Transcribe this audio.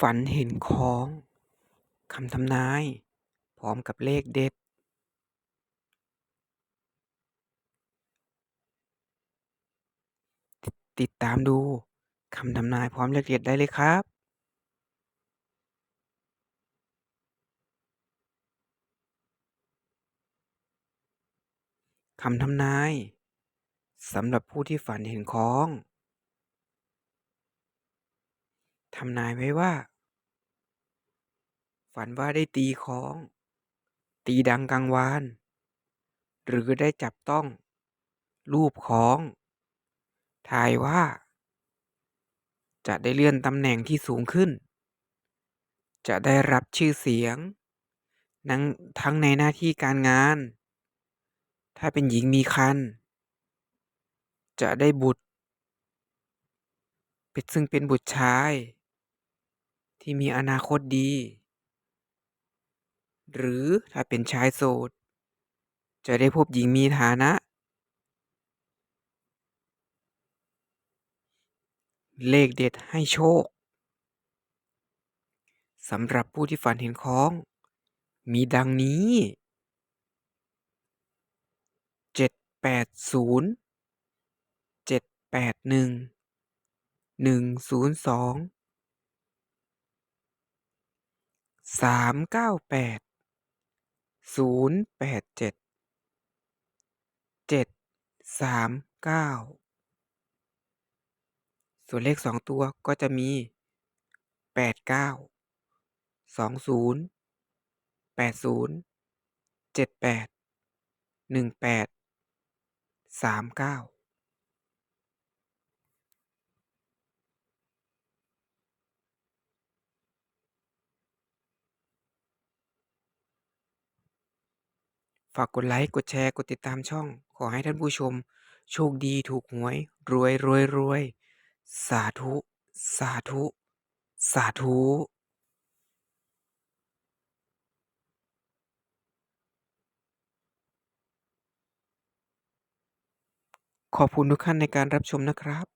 ฝันเห็นค้องคำทำนาย พร้อมกับเลขเด็ด ติดตามดูคำทำนายพร้อมเลขเด็ดได้เลยครับคำทำนายสำหรับผู้ที่ฝันเห็นค้องทำนายไว้ว่า ฝันว่าได้ตีค้อง ตีดังกังวาน หรือได้จับต้อง รูปค้องทายว่า จะได้เลื่อนตำแหน่งที่สูงขึ้น จะได้รับชื่อเสียงนั้งทั้งในหน้าที่การงาน ถ้าเป็นหญิงมีครรภ์จะได้บุตรเป็นซึ่งเป็นบุตรชาย ที่มีอนาคตดี หรือถ้าเป็นชายโสด จะได้พบหญิงมีฐานะ เลขเด็ดให้โชคสำหรับผู้ที่ฝันเห็นค้อง มีดังนี้ 780 781 102 398 ศูนย์แปดเจ็ดเจ็ดสามเก้าส่วนเลขสองตัวก็จะมีแปดเก้าสองศูนย์แปดศูนย์เจ็ดแปดหนึ่งแปดสามเก้า ฝากกดไลก์กดแชร์ กดติดตามช่อง ขอให้ท่านผู้ชม โชคดีถูกหวย รวยๆๆสาธุ สาธุ สาธุขอบคุณทุกท่านในการรับชมนะครับ